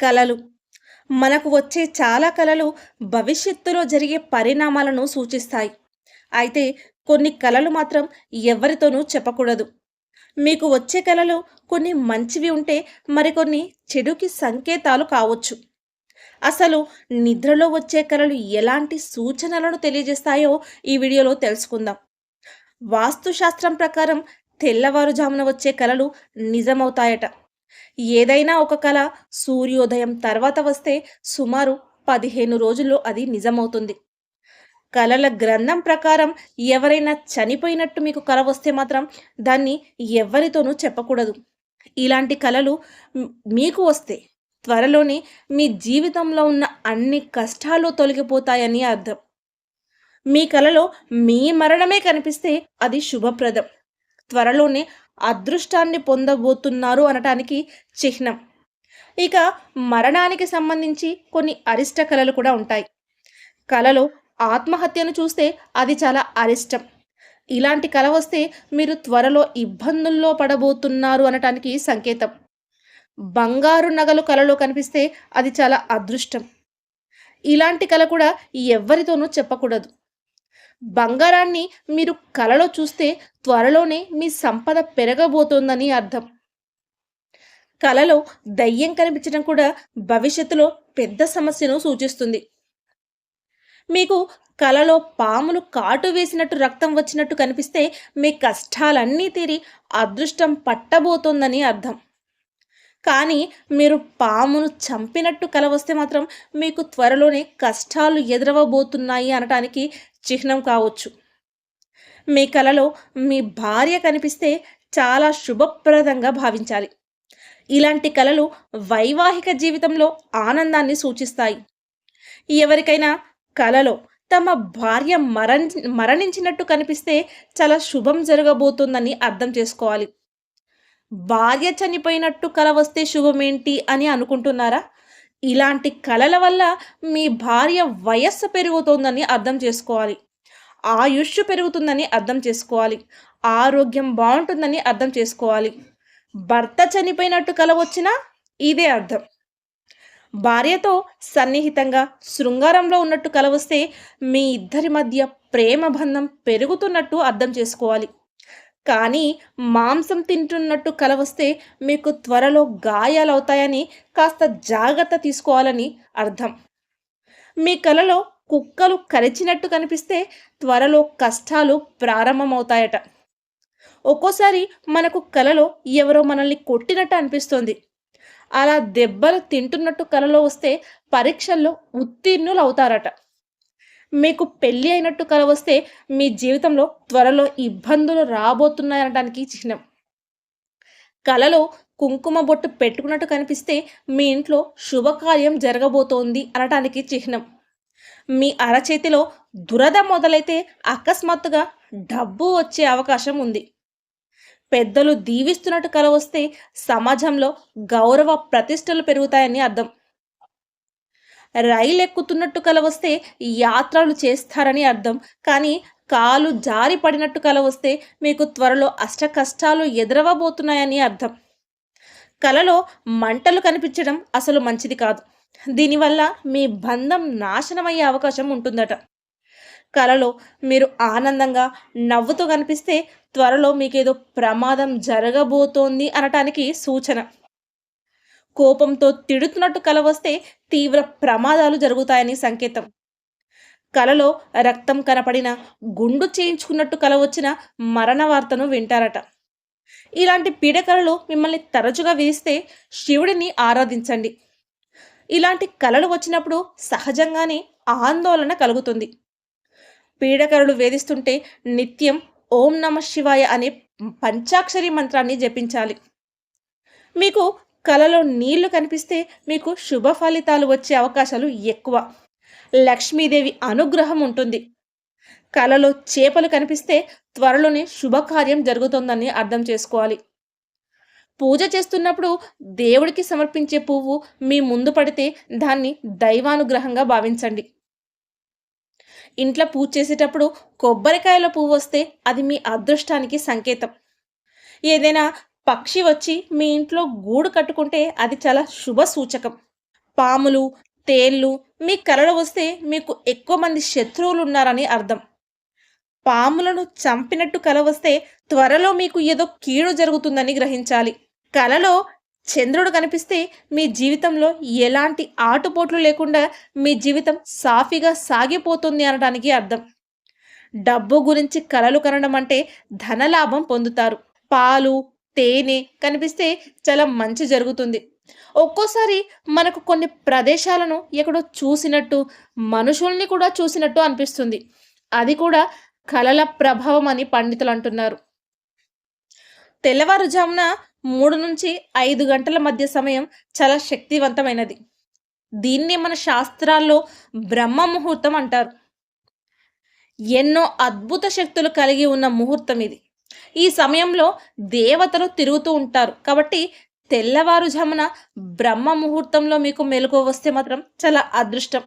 కలలు. మనకు వచ్చే చాలా కలలు భవిష్యత్తులో జరిగే పరిణామాలను సూచిస్తాయి. అయితే కొన్ని కలలు మాత్రం ఎవరితోనూ చెప్పకూడదు. మీకు వచ్చే కలలు కొన్ని మంచివి ఉంటే మరికొన్ని చెడుకి సంకేతాలు కావచ్చు. అసలు నిద్రలో వచ్చే కలలు ఎలాంటి సూచనలను తెలియజేస్తాయో ఈ వీడియోలో తెలుసుకుందాం. వాస్తుశాస్త్రం ప్రకారం తెల్లవారుజామున వచ్చే కలలు నిజమవుతాయట. ఏదైనా ఒక కళ సూర్యోదయం తర్వాత వస్తే సుమారు పదిహేను రోజుల్లో అది నిజమవుతుంది. కళల గ్రంథం ప్రకారం ఎవరైనా చనిపోయినట్టు మీకు కల వస్తే మాత్రం దాన్ని ఎవరితోనూ చెప్పకూడదు. ఇలాంటి కళలు మీకు వస్తే త్వరలోనే మీ జీవితంలో ఉన్న అన్ని కష్టాలు తొలగిపోతాయని అర్థం. మీ కలలో మీ మరణమే కనిపిస్తే అది శుభప్రదం. త్వరలోనే అదృష్టాన్ని పొందబోతున్నారు అనటానికి చిహ్నం. ఇక మరణానికి సంబంధించి కొన్ని అరిష్ట కళలు కూడా ఉంటాయి. కళలో ఆత్మహత్యను చూస్తే అది చాలా అరిష్టం. ఇలాంటి కళ వస్తే మీరు త్వరలో ఇబ్బందుల్లో పడబోతున్నారు అనటానికి సంకేతం. బంగారు నగలు కళలో కనిపిస్తే అది చాలా అదృష్టం. ఇలాంటి కళ కూడా ఎవ్వరితోనూ చెప్పకూడదు. బంగారాన్ని మీరు కలలో చూస్తే త్వరలోనే మీ సంపద పెరగబోతోందని అర్థం. కలలో దయ్యం కనిపించడం కూడా భవిష్యత్తులో పెద్ద సమస్యను సూచిస్తుంది. మీకు కలలో పాములు కాటు వేసినట్టు రక్తం వచ్చినట్టు కనిపిస్తే మీ కష్టాలన్నీ తీరి అదృష్టం పట్టబోతోందని అర్థం. కానీ మీరు పామును చంపినట్టు కల వస్తే మాత్రం మీకు త్వరలోనే కష్టాలు ఎదురవబోతున్నాయి అనటానికి చిహ్నం కావచ్చు. మీ కలలో మీ భార్య కనిపిస్తే చాలా శుభప్రదంగా భావించాలి. ఇలాంటి కళలు వైవాహిక జీవితంలో ఆనందాన్ని సూచిస్తాయి. ఎవరికైనా కలలో తమ భార్య మరణి మరణించినట్టు కనిపిస్తే చాలా శుభం జరగబోతుందని అర్థం చేసుకోవాలి. భార్య చనిపోయినట్టు కల వస్తే శుభమేంటి అని అనుకుంటున్నారా? ఇలాంటి కళల వల్ల మీ భార్య వయస్సు పెరుగుతోందని అర్థం చేసుకోవాలి. ఆయుష్ పెరుగుతుందని అర్థం చేసుకోవాలి. ఆరోగ్యం బాగుంటుందని అర్థం చేసుకోవాలి. భర్త చనిపోయినట్టు కల వచ్చినా ఇదే అర్థం. భార్యతో సన్నిహితంగా శృంగారంలో ఉన్నట్టు కల వస్తే మీ ఇద్దరి మధ్య ప్రేమ బంధం పెరుగుతున్నట్టు అర్థం చేసుకోవాలి. కానీ మాంసం తింటున్నట్టు కల వస్తే మీకు త్వరలో గాయాలవుతాయని కాస్త జాగ్రత్త తీసుకోవాలని అర్థం. మీ కలలో కుక్కలు కరిచినట్టు కనిపిస్తే త్వరలో కష్టాలు ప్రారంభమవుతాయట. ఒక్కోసారి మనకు కలలో ఎవరో మనల్ని కొట్టినట్టు అనిపిస్తుంది. అలా దెబ్బలు తింటున్నట్టు కలలో వస్తే పరీక్షల్లో ఉత్తీర్ణులు అవుతారట మీకు పెళ్ళి అయినట్టు కల వస్తే మీ జీవితంలో త్వరలో ఇబ్బందులు రాబోతున్నాయనడానికి చిహ్నం. కలలో కుంకుమ బొట్టు పెట్టుకున్నట్టు కనిపిస్తే మీ ఇంట్లో శుభకార్యం జరగబోతోంది అనటానికి చిహ్నం. మీ అరచేతిలో దురద మొదలైతే అకస్మాత్తుగా డబ్బు వచ్చే అవకాశం ఉంది. పెద్దలు దీవిస్తున్నట్టు కల వస్తే సమాజంలో గౌరవ ప్రతిష్టలు పెరుగుతాయని అర్థం. రైలు ఎక్కుతున్నట్టు కల వస్తే యాత్రలు చేస్తారని అర్థం. కానీ కాలు జారి పడినట్టు కల వస్తే మీకు త్వరలో అష్ట కష్టాలు ఎదురవబోతున్నాయని అర్థం. కలలో మంటలు కనిపించడం అసలు మంచిది కాదు. దీనివల్ల మీ బంధం నాశనమయ్యే అవకాశం ఉంటుందట. కలలో మీరు ఆనందంగా నవ్వుతూ కనిపిస్తే త్వరలో మీకేదో ప్రమాదం జరగబోతోంది అనటానికి సూచన. కోపంతో తిడుతున్నట్టు కల వస్తే తీవ్ర ప్రమాదాలు జరుగుతాయని సంకేతం. కలలో రక్తం కనపడిన గుండు చేయించుకున్నట్టు కల వచ్చిన మరణ వార్తను వింటారట. ఇలాంటి పీడకలలు మిమ్మల్ని తరచుగా వేస్తే శివుడిని ఆరాధించండి. ఇలాంటి కలలు వచ్చినప్పుడు సహజంగానే ఆందోళన కలుగుతుంది. పీడకరులు వేధిస్తుంటే నిత్యం ఓం నమ శివాయ అనే పంచాక్షరి మంత్రాన్ని జపించాలి. మీకు కలలో నీళ్ళు కనిపిస్తే మీకు శుభ ఫలితాలు వచ్చే అవకాశాలు ఎక్కువ. లక్ష్మీదేవి అనుగ్రహం ఉంటుంది. కలలో చేపలు కనిపిస్తే త్వరలోనే శుభకార్యం జరుగుతుందని అర్థం చేసుకోవాలి. పూజ చేస్తున్నప్పుడు దేవుడికి సమర్పించే పువ్వు మీ ముందు పడితే దాన్ని దైవానుగ్రహంగా భావించండి. ఇంట్లో పూజ చేసేటప్పుడు కొబ్బరికాయల పువ్వు వస్తే అది మీ అదృష్టానికి సంకేతం. ఏదైనా పక్షి వచ్చి మీ ఇంట్లో గూడు కట్టుకుంటే అది చాలా శుభ సూచకం. పాములు తేళ్ళు మీ కలలో వస్తే మీకు ఎక్కువ మంది శత్రువులు ఉన్నారని అర్థం. పాములను చంపినట్టు కల వస్తే త్వరలో మీకు ఏదో కీడు జరుగుతుందని గ్రహించాలి. కలలో చంద్రుడు కనిపిస్తే మీ జీవితంలో ఎలాంటి ఆటుపోట్లు లేకుండా మీ జీవితం సాఫీగా సాగిపోతుంది అనడానికి అర్థం. డబ్బు గురించి కలలు కనడం అంటే ధనలాభం పొందుతారు. పాలు తేనె కనిపిస్తే చాలా మంచి జరుగుతుంది. ఒక్కోసారి మనకు కొన్ని ప్రదేశాలను ఎక్కడో చూసినట్టు మనుషుల్ని కూడా చూసినట్టు అనిపిస్తుంది. అది కూడా కళల ప్రభావం అని పండితులు అంటున్నారు. తెల్లవారుజామున మూడు నుంచి ఐదు గంటల మధ్య సమయం చాలా శక్తివంతమైనది. దీన్ని మన శాస్త్రాల్లో బ్రహ్మ ముహూర్తం అంటారు. ఎన్నో అద్భుత శక్తులు కలిగి ఉన్న ముహూర్తం ఇది. ఈ సమయంలో దేవతలు తిరుగుతూ ఉంటారు. కాబట్టి తెల్లవారుజామున బ్రహ్మ ముహూర్తంలో మీకు మెలకు వస్తే మాత్రం చాలా అదృష్టం.